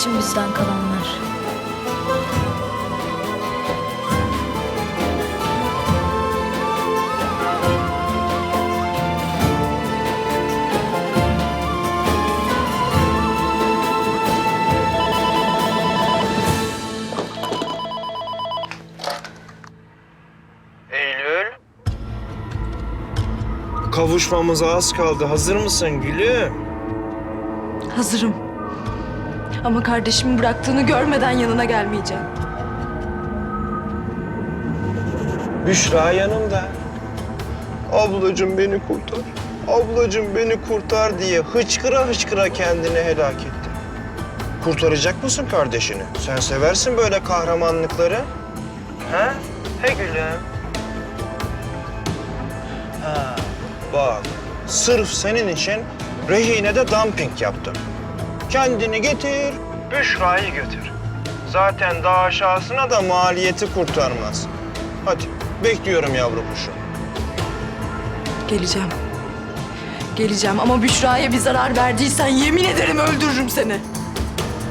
için bizden kalanlar. Eylül. Kavuşmamıza az kaldı. Hazır mısın gülüm? Hazırım. Ama kardeşimi bıraktığını görmeden yanına gelmeyeceğim. Büşra yanımda. Ablacığım beni kurtar. Ablacığım beni kurtar diye hıçkıra hıçkıra kendini helak etti. Kurtaracak mısın kardeşini? Sen seversin böyle kahramanlıkları. He? He gülüm. Ha, bak. Sırf senin için rehine de dumping yaptım. Kendini getir, Büşra'yı götür. Zaten daha aşağısına da maliyeti kurtarmaz. Hadi, bekliyorum yavru kuşum. Geleceğim. Geleceğim ama Büşra'ya bir zarar verdiysen yemin ederim öldürürüm seni.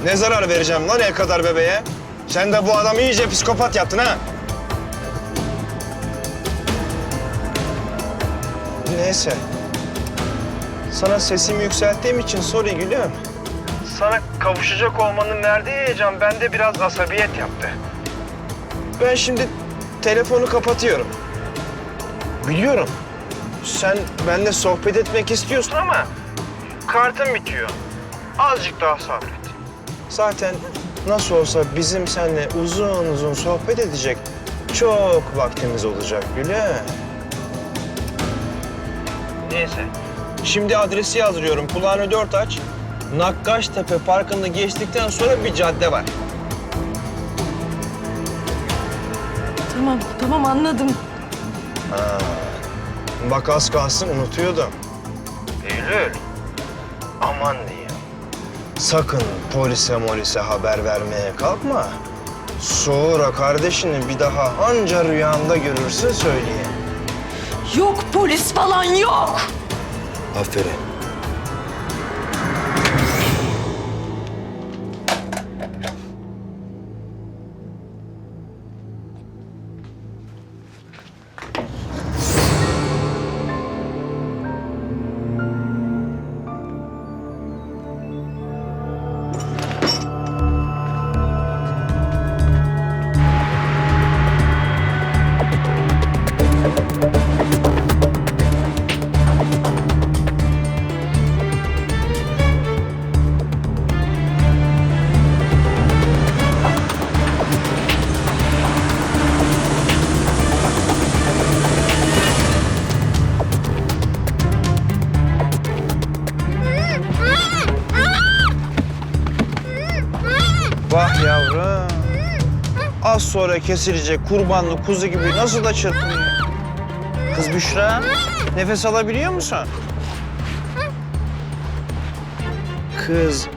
Ne zarar vereceğim lan el kadar bebeğe? Sen de bu adamı iyice psikopat yaptın ha. Neyse. Sana sesimi yükselttiğim için sorry gülüm. Sana kavuşacak olmanın verdiği heyecan bende biraz asabiyet yaptı. Ben şimdi telefonu kapatıyorum. Biliyorum. Sen benimle sohbet etmek istiyorsun ama kartın bitiyor. Azıcık daha sabret. Zaten nasıl olsa bizim seninle uzun uzun sohbet edecek çok vaktimiz olacak Güle. Neyse. Şimdi adresi yazdırıyorum. Kulağını dört aç. Nakkaştepe Parkı'nı geçtikten sonra bir cadde var. Tamam, tamam anladım. Bak az kalsın unutuyordum. Eylül. Aman diyeyim. Sakın polise molise haber vermeye kalkma. Sonra kardeşini bir daha anca rüyanda görürsün söyleyeyim. Yok polis falan yok. Aferin. Vah yavrum. Az sonra kesilecek kurbanlı kuzu gibi nasıl da çırpınıyor. Kız Büşra, nefes alabiliyor musun? Kız,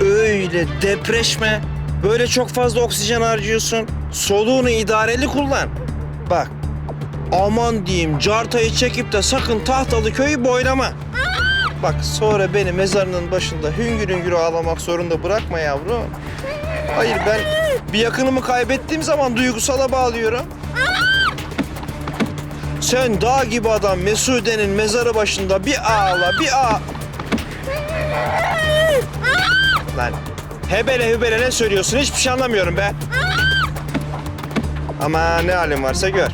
öyle depreşme. Böyle çok fazla oksijen harcıyorsun. Soluğunu idareli kullan. Bak, aman diyeyim cartayı çekip de sakın tahtalı köyü boylama. Bak sonra beni mezarının başında hüngür hüngür ağlamak zorunda bırakma yavrum. Hayır ben bir yakınımı kaybettiğim zaman duygusala bağlıyorum. Sen dağ gibi adam Mesude'nin mezarı başında bir ağla bir ağ... Lan hebele hübele ne söylüyorsun hiçbir şey anlamıyorum be. Ama ne halin varsa gör.